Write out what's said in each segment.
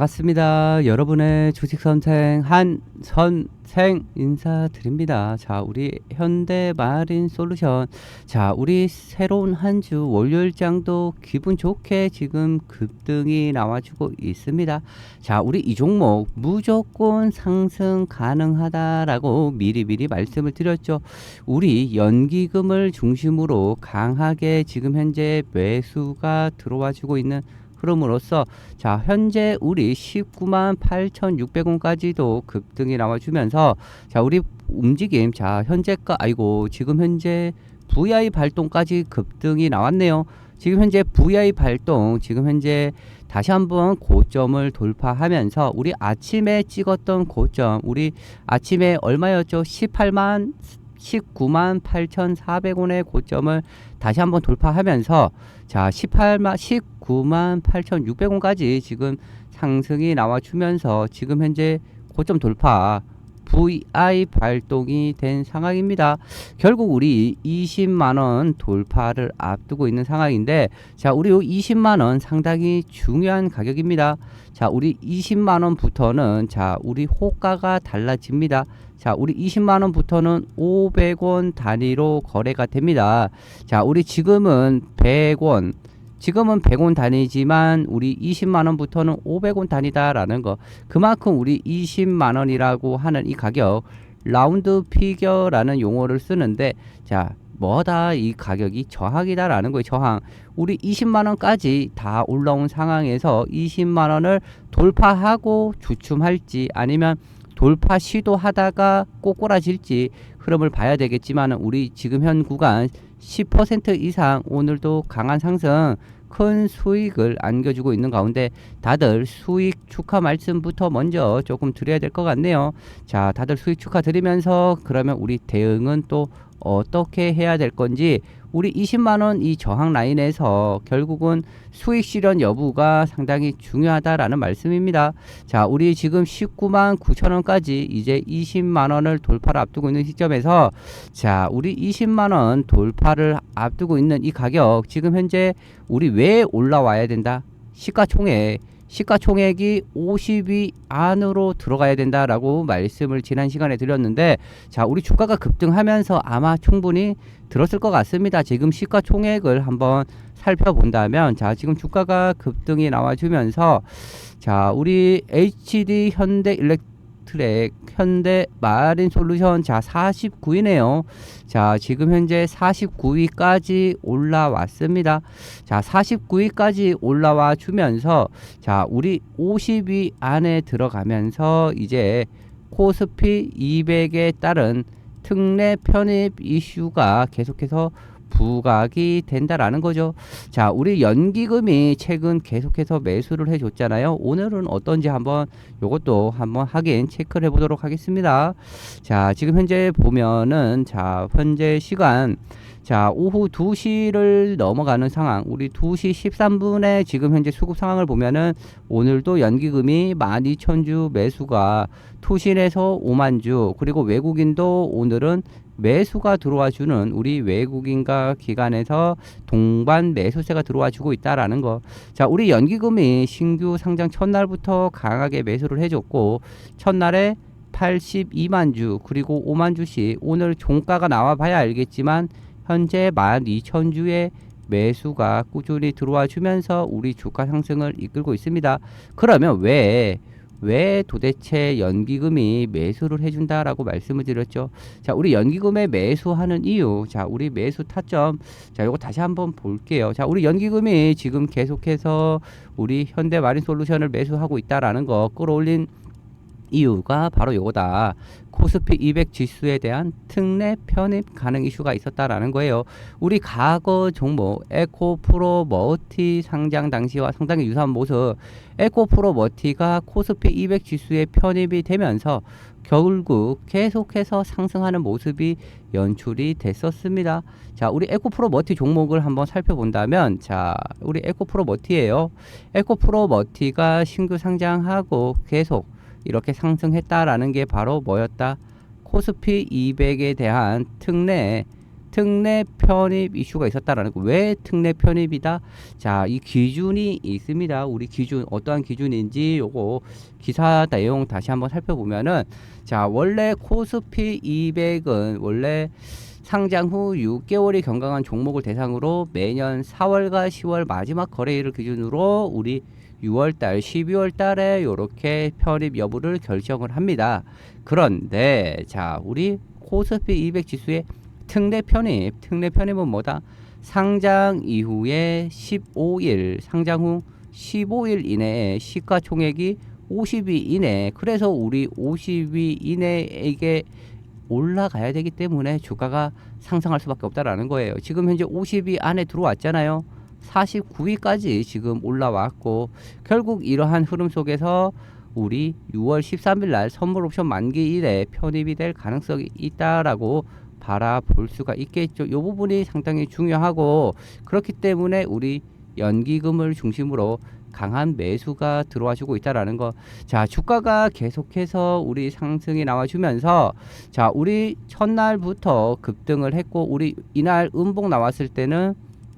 네, 반갑습니다. 여러분의 주식 선생 한 선생 인사드립니다. 자, 우리 현대 마린 솔루션. 자, 우리 새로운 한 주 월요일장도 기분 좋게 지금 급등이 나와주고 있습니다. 자, 우리 이 종목 무조건 상승 가능하다라고 미리미리 말씀을 드렸죠. 우리 연기금을 중심으로 강하게 지금 현재 매수가 들어와 주고 있는 흐름으로써 자 현재 우리 19만 8,600원까지도 급등이 나와주면서 자 우리 움직임 자 현재가 아이고 지금 현재 VI 발동까지 급등이 나왔네요. 지금 현재 VI 발동 지금 현재 다시 한번 고점을 돌파하면서 우리 아침에 찍었던 고점 우리 아침에 얼마였죠? 18만 19만 8,400원의 고점을 다시 한번 돌파하면서 자 18만 19만 8,600원까지 지금 상승이 나와주면서 지금 현재 고점 돌파 VI 발동이 된 상황입니다. 결국 우리 20만 원 돌파를 앞두고 있는 상황인데 자, 우리 요 20만 원 상당히 중요한 가격입니다. 자, 우리 20만 원부터는 자, 우리 호가가 달라집니다. 자, 우리 20만 원부터는 500원 단위로 거래가 됩니다. 자, 우리 지금은 100원 지금은 100원 단위지만 우리 20만 원부터는 500원 단위다라는 거. 그만큼 우리 20만 원이라고 하는 이 가격 라운드 피겨라는 용어를 쓰는데 자, 뭐다 이 가격이 저항이다라는 거예요. 저항. 우리 20만 원까지 다 올라온 상황에서 20만 원을 돌파하고 주춤할지 아니면 돌파 시도하다가 꼬꾸라질지 흐름을 봐야 되겠지만 우리 지금 현 구간 10% 이상 오늘도 강한 상승 큰 수익을 안겨주고 있는 가운데 다들 수익 축하 말씀부터 먼저 조금 드려야 될 것 같네요. 자, 다들 수익 축하 드리면서 그러면 우리 대응은 또 어떻게 해야 될 건지 우리 20만 원 이 저항 라인에서 결국은 수익 실현 여부가 상당히 중요하다라는 말씀입니다. 자, 우리 지금 19만 9천 원까지 이제 20만 원을 돌파를 앞두고 있는 시점에서 자, 우리 20만 원 돌파를 앞두고 있는 이 가격 지금 현재 우리 왜 올라와야 된다? 시가총액 시가총액이 50위 안으로 들어가야 된다라고 말씀을 지난 시간에 드렸는데 자 우리 주가가 급등하면서 아마 충분히 들었을 것 같습니다. 지금 시가총액을 한번 살펴본다면 자 지금 주가가 급등이 나와주면서 자 우리 HD 현대 일렉 트랙 현대 마린 솔루션 자 49위네요. 자 지금 현재 49위까지 올라왔습니다. 자 49위까지 올라와 주면서 자 우리 50위 안에 들어가면서 이제 코스피 200에 따른 특례 편입 이슈가 계속해서 부각이 된다라는 거죠. 자, 우리 연기금이 최근 계속해서 매수를 해줬잖아요. 오늘은 어떤지 한번 요것도 한번 확인 체크를 해보도록 하겠습니다. 자, 지금 현재 보면은 자, 현재 시간 자, 오후 2시를 넘어가는 상황. 우리 2시 13분에 지금 현재 수급 상황을 보면은 오늘도 연기금이 12,000주 매수가 투신에서 5만 주 그리고 외국인도 오늘은 매수가 들어와 주는 우리 외국인과 기관에서 동반 매수세가 들어와 주고 있다라는 거. 자, 우리 연기금이 신규 상장 첫날부터 강하게 매수를 해줬고 첫날에 82만 주 그리고 5만 주씩 오늘 종가가 나와 봐야 알겠지만 현재 12,000주의 매수가 꾸준히 들어와 주면서 우리 주가 상승을 이끌고 있습니다. 그러면 왜 왜 도대체 연기금이 매수를 해준다라고 말씀을 드렸죠. 자, 우리 연기금에 매수하는 이유. 자, 우리 매수 타점. 자, 요거 다시 한번 볼게요. 자, 우리 연기금이 지금 계속해서 우리 현대 마린 솔루션을 매수하고 있다라는 거 끌어올린 이유가 바로 요거다. 코스피 200 지수에 대한 특례 편입 가능 이슈가 있었다라는 거예요. 우리 과거 종목 에코프로 머티 상장 당시와 상당히 유사한 모습 에코프로 머티가 코스피 200 지수에 편입이 되면서 결국 계속해서 상승하는 모습이 연출이 됐었습니다. 자, 우리 에코프로 머티 종목을 한번 살펴본다면 자, 우리 에코프로 머티예요. 에코프로 머티가 신규 상장하고 계속 이렇게 상승했다라는 게 바로 뭐였다? 코스피 200에 대한 특례 특례 편입 이슈가 있었다라는 거. 왜 특례 편입이다? 자, 이 기준이 있습니다. 우리 기준 어떠한 기준인지 요거 기사 내용 다시 한번 살펴보면은 자, 원래 코스피 200은 원래 상장 후 6개월이 경과한 종목을 대상으로 매년 4월과 10월 마지막 거래일을 기준으로 우리 6월 달, 12월 달에 요렇게 편입 여부를 결정을 합니다. 그런데 자, 우리 코스피 200 지수의 특례 편입, 특례 편입은 뭐다? 상장 이후에 15일, 상장 후 15일 이내에 시가총액이 50위 이내. 그래서 우리 50위 이내에게 올라가야 되기 때문에 주가가 상승할 수밖에 없다라는 거예요. 지금 현재 50위 안에 들어왔잖아요. 49위까지 지금 올라왔고 결국 이러한 흐름 속에서 우리 6월 13일 날 선물 옵션 만기 일에 편입이 될 가능성이 있다라고 바라볼 수가 있겠죠. 이 부분이 상당히 중요하고 그렇기 때문에 우리 연기금을 중심으로 강한 매수가 들어와주고 있다라는 거. 자, 주가가 계속해서 우리 상승이 나와주면서 자, 우리 첫날부터 급등을 했고 우리 이날 음봉 나왔을 때는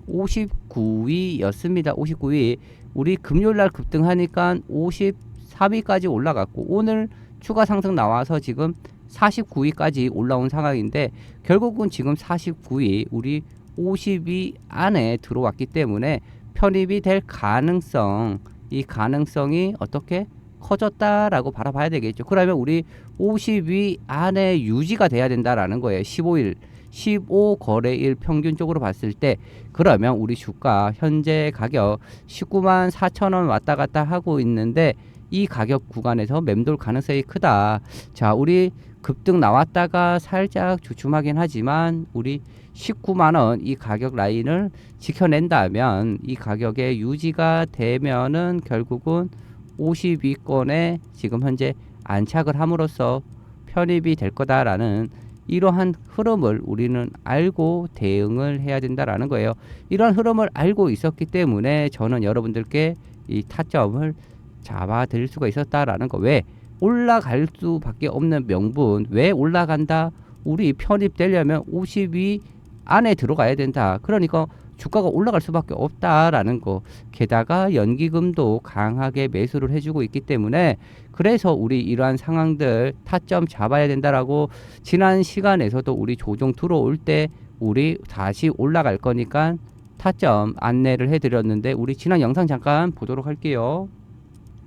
59위였습니다. 59위. 우리 금요일 날 급등하니까 53위까지 올라갔고 오늘 추가 상승 나와서 지금 49위까지 올라온 상황인데 결국은 지금 49위 우리 50위 안에 들어왔기 때문에 편입이 될 가능성 이 가능성이 어떻게 커졌다라고 바라봐야 되겠죠. 그러면 우리 50위 안에 유지가 돼야 된다라는 거예요. 15일 15 거래일 평균적으로 봤을 때 그러면 우리 주가 현재 가격 19만 4천 원 왔다 갔다 하고 있는데 이 가격 구간에서 맴돌 가능성이 크다. 자, 우리 급등 나왔다가 살짝 주춤하긴 하지만 우리 19만 원 이 가격 라인을 지켜낸다면 이 가격에 유지가 되면은 결국은 50위권에 지금 현재 안착을 함으로써 편입이 될 거다라는 이러한 흐름을 우리는 알고 대응을 해야 된다라는 거예요. 이러한 흐름을 알고 있었기 때문에 저는 여러분들께 이 타점을 잡아 드릴 수가 있었다라는 거. 왜? 올라갈 수밖에 없는 명분. 왜 올라간다? 우리 편입되려면 50위 안에 들어가야 된다. 그러니까 주가가 올라갈 수밖에 없다라는 거. 게다가 연기금도 강하게 매수를 해주고 있기 때문에 그래서 우리 이러한 상황들 타점 잡아야 된다라고 지난 시간에서도 우리 조정 들어올 때 우리 다시 올라갈 거니까 타점 안내를 해드렸는데 우리 지난 영상 잠깐 보도록 할게요.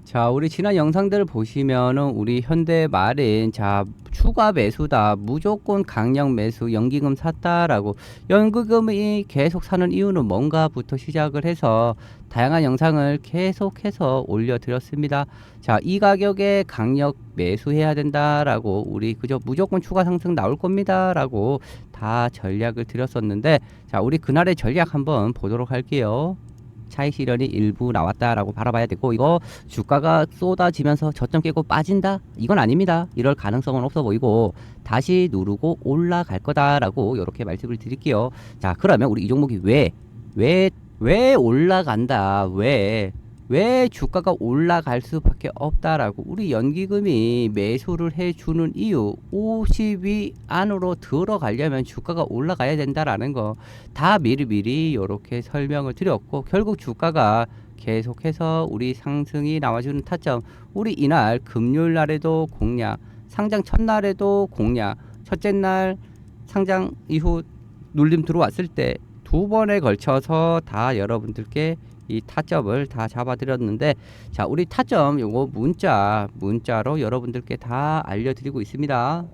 자, 우리 지난 영상들을 보시면은 우리 현대 말인 자 추가 매수다 무조건 강력 매수 연기금 샀다라고 연기금이 계속 사는 이유는 뭔가부터 시작을 해서 다양한 영상을 계속해서 올려드렸습니다. 자, 이 가격에 강력 매수해야 된다라고 우리 그저 무조건 추가 상승 나올 겁니다라고 다 전략을 드렸었는데 자, 우리 그날의 전략 한번 보도록 할게요. 차익 실현이 일부 나왔다라고 바라봐야 되고 이거 주가가 쏟아지면서 저점 깨고 빠진다? 이건 아닙니다. 이럴 가능성은 없어 보이고 다시 누르고 올라갈 거다라고 이렇게 말씀을 드릴게요. 자 그러면 우리 이 종목이 왜 왜, 왜 올라간다? 왜 왜 주가가 올라갈 수밖에 없다라고 우리 연기금이 매수를 해주는 이유 50위 안으로 들어가려면 주가가 올라가야 된다라는 거 다 미리미리 이렇게 설명을 드렸고 결국 주가가 계속해서 우리 상승이 나와주는 타점 우리 이날 금요일 날에도 공략 상장 첫날에도 공략 첫째 날 상장 이후 눌림 들어왔을 때 두 번에 걸쳐서 다 여러분들께 이 타점을 다 잡아드렸는데 자 우리 타점 요거 문자 문자로 여러분들께 다 알려드리고 있습니다.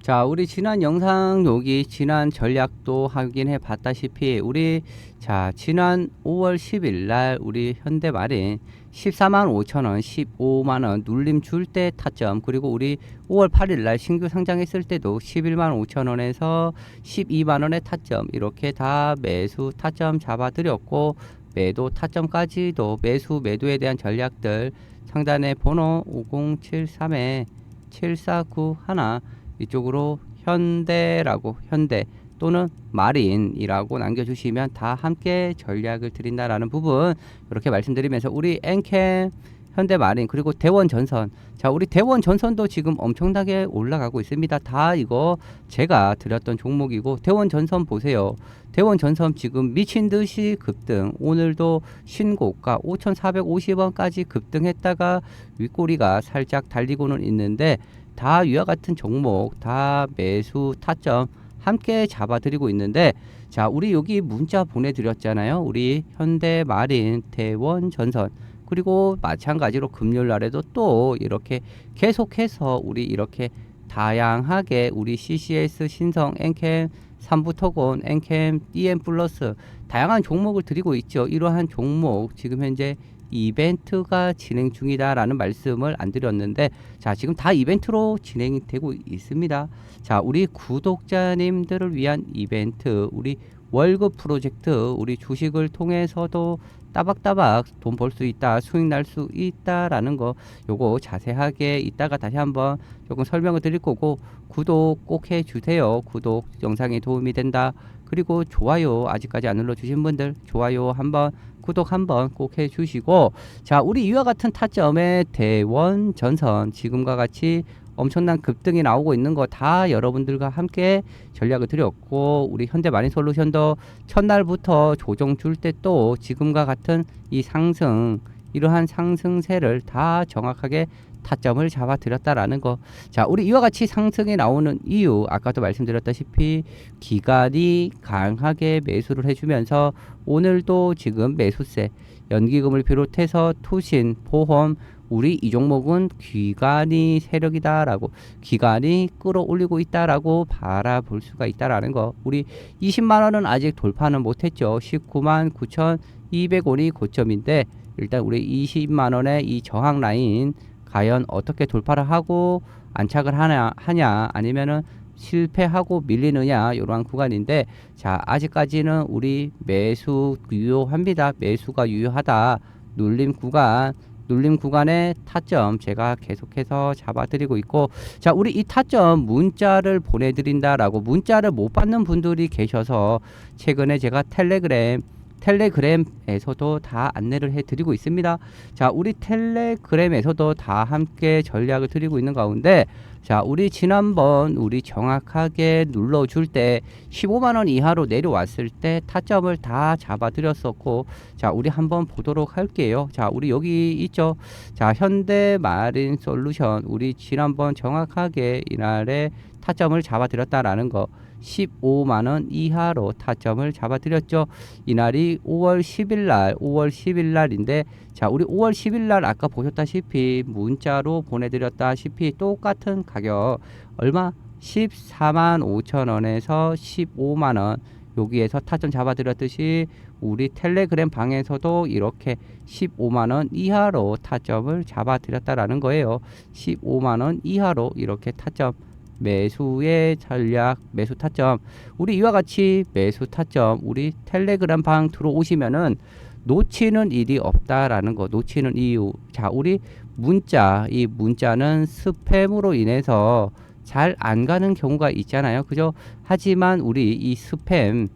자 우리 지난 영상 여기 지난 전략도 확인해 봤다시피 우리 자 지난 5월 10일 날 우리 현대마린 14만 5천 원, 15만 원 눌림 줄 때 타점 그리고 우리 5월 8일 날 신규 상장했을 때도 11만 5천 원에서 12만 원의 타점 이렇게 다 매수 타점 잡아드렸고 매도 타점까지도 매수 매도에 대한 전략들 상단에 번호 5073에 7491 이쪽으로 현대라고 현대 또는 마린이라고 남겨주시면 다 함께 전략을 드린다라는 부분 이렇게 말씀드리면서 우리 엔캠 현대마린 그리고 대원전선. 자 우리 대원전선도 지금 엄청나게 올라가고 있습니다. 다 이거 제가 드렸던 종목이고 대원전선 보세요. 대원전선 지금 미친 듯이 급등. 오늘도 신고가 5,450원까지 급등했다가 윗꼬리가 살짝 달리고는 있는데 다 위와 같은 종목 다 매수 타점 함께 잡아드리고 있는데 자 우리 여기 문자 보내드렸잖아요. 우리 현대마린 대원전선 그리고 마찬가지로 금요일 날에도 또 이렇게 계속해서 우리 이렇게 다양하게 우리 CCS 신성 엔캠 삼부토건 엔캠 DM 플러스 다양한 종목을 드리고 있죠. 이러한 종목 지금 현재 이벤트가 진행 중이다라는 말씀을 안 드렸는데 자 지금 다 이벤트로 진행이 되고 있습니다. 자 우리 구독자님들을 위한 이벤트 우리 월급 프로젝트 우리 주식을 통해서도 따박따박 돈 벌 수 있다 수익 날 수 있다 라는 거 요거 자세하게 이따가 다시 한번 조금 설명을 드릴 거고 구독 꼭 해주세요. 구독 영상에 도움이 된다. 그리고 좋아요 아직까지 안 눌러주신 분들 좋아요 한번 구독 한번 꼭 해주시고. 자 우리 이와 같은 타점의 대원 전선 지금과 같이 엄청난 급등이 나오고 있는 거 다 여러분들과 함께 전략을 드렸고 우리 현대마린솔루션도 첫날부터 조정 줄 때 또 지금과 같은 이 상승 이러한 상승세를 다 정확하게 타점을 잡아 드렸다라는 거. 자, 우리 이와 같이 상승이 나오는 이유 아까도 말씀드렸다시피 기간이 강하게 매수를 해주면서 오늘도 지금 매수세 연기금을 비롯해서 투신 보험 우리 이 종목은 기간이 세력이다라고 기간이 끌어올리고 있다라고 바라볼 수가 있다라는 거. 우리 20만 원은 아직 돌파는 못했죠. 19만 9,200원이 고점인데 일단 우리 20만 원의 이 저항 라인 과연 어떻게 돌파를 하고 안착을 하냐 하냐 아니면은 실패하고 밀리느냐 이러한 구간인데 자 아직까지는 우리 매수 유효합니다 매수가 유효하다 눌림 구간 눌림 구간의 타점 제가 계속해서 잡아드리고 있고 자 우리 이 타점 문자를 보내드린다라고 문자를 못 받는 분들이 계셔서 최근에 제가 텔레그램 텔레그램에서도 다 안내를 해드리고 있습니다. 자, 우리 텔레그램에서도 다 함께 전략을 드리고 있는 가운데, 자, 우리 지난번 우리 정확하게 눌러줄 때 15만원 이하로 내려왔을 때 타점을 다 잡아드렸었고, 자, 우리 한번 보도록 할게요. 자, 우리 여기 있죠. 자, 현대 마린 솔루션, 우리 지난번 정확하게 이날에 타점을 잡아드렸다라는 거. 15만 원 이하로 타점을 잡아드렸죠. 이날이 5월 10일 날, 5월 10일 날인데 자, 우리 5월 10일 날 아까 보셨다시피 문자로 보내드렸다시피 똑같은 가격 얼마? 14만 5천 원에서 15만 원 여기에서 타점 잡아드렸듯이 우리 텔레그램 방에서도 이렇게 15만 원 이하로 타점을 잡아드렸다라는 거예요. 15만 원 이하로 이렇게 타점 매수의 전략, 매수 타점. 우리 이와 같이 매수 타점, 우리 텔레그램 방 들어오시면은 놓치는 일이 없다라는 거, 놓치는 이유. 자, 우리 문자, 이 문자는 스팸으로 인해서 잘 안 가는 경우가 있잖아요. 그죠? 하지만 우리 이 스팸,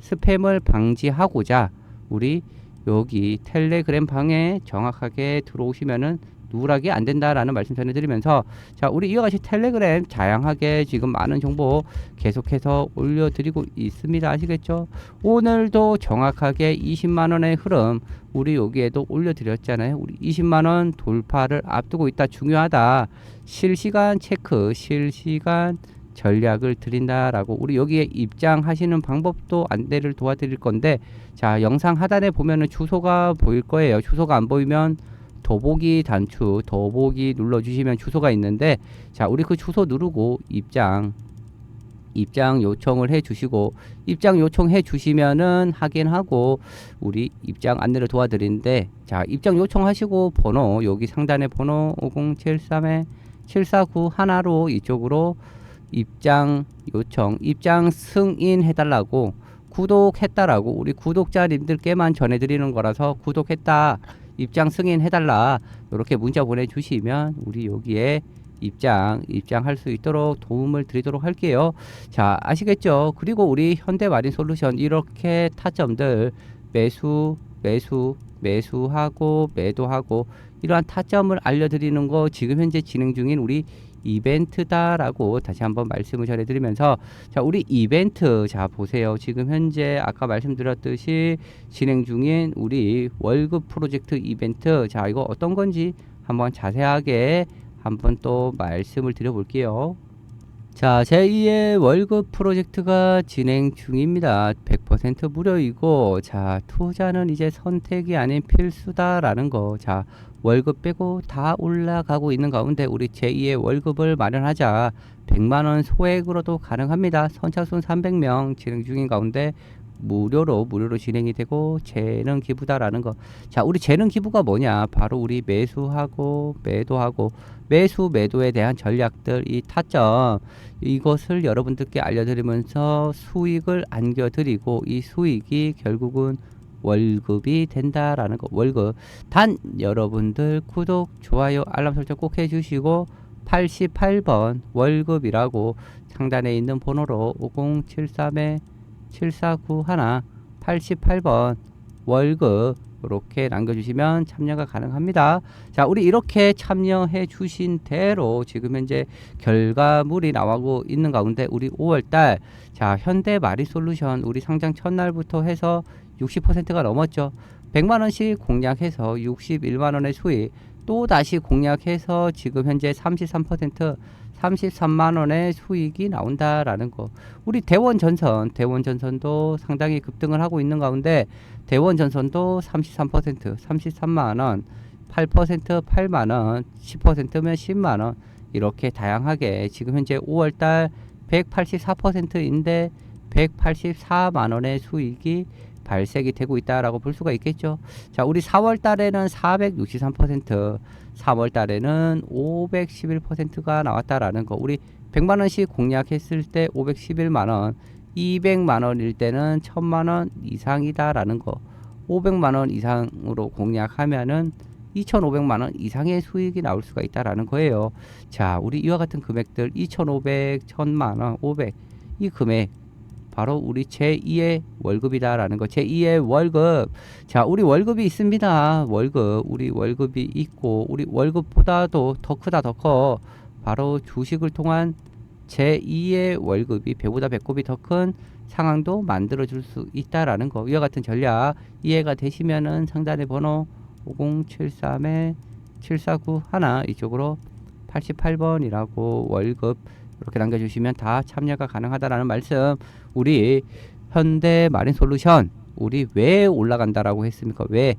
스팸을 방지하고자 우리 여기 텔레그램 방에 정확하게 들어오시면은 누락이 안 된다라는 말씀 전해드리면서 자 우리 이와 같이 텔레그램 다양하게 지금 많은 정보 계속해서 올려드리고 있습니다. 아시겠죠? 오늘도 정확하게 20만원의 흐름 우리 여기에도 올려드렸잖아요. 우리 20만원 돌파를 앞두고 있다. 중요하다. 실시간 체크 실시간 전략을 드린다라고 우리 여기에 입장하시는 방법도 안내를 도와드릴 건데 자 영상 하단에 보면은 주소가 보일 거예요. 주소가 안 보이면 더보기 단추 더보기 눌러주시면 주소가 있는데 자 우리 그 주소 누르고 입장 입장 요청을 해 주시고 입장 요청해 주시면은 확인하고 우리 입장 안내를 도와드리는데 자 입장 요청하시고 번호 여기 상단에 번호 5073에 749 하나로 이쪽으로 입장 요청 입장 승인 해달라고 구독했다라고 우리 구독자님들께만 전해드리는 거라서 구독했다 입장 승인해달라 이렇게 문자 보내주시면 우리 여기에 입장 입장할 수 있도록 도움을 드리도록 할게요. 자 아시겠죠? 그리고 우리 현대마린 솔루션 이렇게 타점들 매수 매수 매수하고 매도하고 이러한 타점을 알려드리는 거 지금 현재 진행 중인 우리 이벤트다라고 다시 한번 말씀을 전해드리면서 자 우리 이벤트 자 보세요 지금 현재 아까 말씀드렸듯이 진행 중인 우리 월급 프로젝트 이벤트 자 이거 어떤 건지 한번 자세하게 한번 또 말씀을 드려볼게요. 자, 제2의 월급 프로젝트가 진행 중입니다. 100% 무료이고, 자, 투자는 이제 선택이 아닌 필수다라는 거. 자, 월급 빼고 다 올라가고 있는 가운데 우리 제2의 월급을 마련하자. 100만원 소액으로도 가능합니다. 선착순 300명 진행 중인 가운데 무료로 무료로 진행이 되고 재능 기부다라는 거. 자, 우리 재능 기부가 뭐냐? 바로 우리 매수하고 매도하고 매수 매도에 대한 전략들 이 타점 이것을 여러분들께 알려드리면서 수익을 안겨드리고 이 수익이 결국은 월급이 된다라는 거 월급 단 여러분들 구독 좋아요 알람 설정 꼭 해주시고 88번 월급이라고 상단에 있는 번호로 5073에 7491 88번 월급 이렇게 남겨주시면 참여가 가능합니다. 자, 우리 이렇게 참여해 주신 대로 지금 현재 결과물이 나오고 있는 가운데 우리 5월달 자 현대 마리솔루션 우리 상장 첫날부터 해서 60%가 넘었죠. 100만 원씩 공략해서 61만 원의 수익 또 다시 공략해서 지금 현재 33% 33만 원의 수익이 나온다라는 거. 우리 대원 전선, 대원 전선도 상당히 급등을 하고 있는 가운데 대원 전선도 33%, 33만 원, 8% 8만 원, 10%면 10만 원 이렇게 다양하게 지금 현재 5월 달 184%인데 184만 원의 수익이 발생이 되고 있다라고 볼 수가 있겠죠. 자, 우리 4월 달에는 463%, 3월 달에는 511%가 나왔다라는 거. 우리 100만 원씩 공략했을 때 511만 원, 200만 원일 때는 1000만 원 이상이다라는 거. 500만 원 이상으로 공략하면은 2,500만 원 이상의 수익이 나올 수가 있다라는 거예요. 자, 우리 이와 같은 금액들 2,500, 1,000만 원, 500 이 금액 바로 우리 제2의 월급이다라는 거. 제2의 월급. 자, 우리 월급이 있습니다. 월급. 우리 월급이 있고 우리 월급보다도 더 크다 더 커. 바로 주식을 통한 제2의 월급이 배보다 배꼽이 더 큰 상황도 만들어 줄 수 있다라는 거. 이와 같은 전략 이해가 되시면은 상단의 번호 5073에 7491 이쪽으로 88번이라고 월급 이렇게 남겨주시면 다 참여가 가능하다라는 말씀. 우리 현대 마린 솔루션 우리 왜 올라간다라고 했습니까? 왜?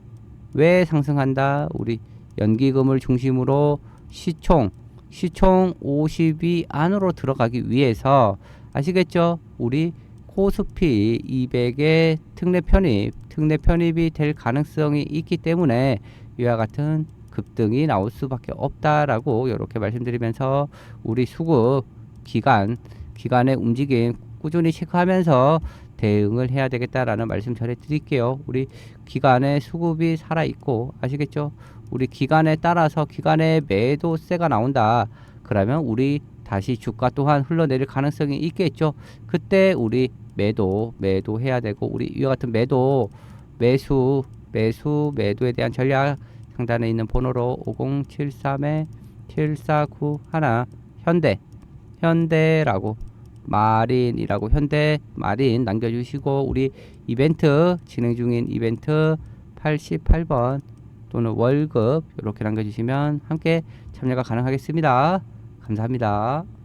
왜 상승한다? 우리 연기금을 중심으로 시총 시총 50위 안으로 들어가기 위해서 아시겠죠? 우리 코스피 200의 특례 편입, 특례 편입이 될 가능성이 있기 때문에 이와 같은 급등이 나올 수밖에 없다라고 이렇게 말씀드리면서 우리 수급 기간 기간의 움직임 꾸준히 체크하면서 대응을 해야 되겠다라는 말씀 전해 드릴게요. 우리 기간의 수급이 살아 있고 아시겠죠? 우리 기간에 따라서 기간의 매도세가 나온다. 그러면 우리 다시 주가 또한 흘러내릴 가능성이 있겠죠. 그때 우리 매도 매도 해야 되고 우리 이와 같은 매도 매수 매수 매도에 대한 전략 상단에 있는 번호로 5073에 7491 현대 현대라고 마린이라고 현대 마린 남겨주시고 우리 이벤트 진행 중인 이벤트 88번 또는 월급 이렇게 남겨주시면 함께 참여가 가능하겠습니다. 감사합니다.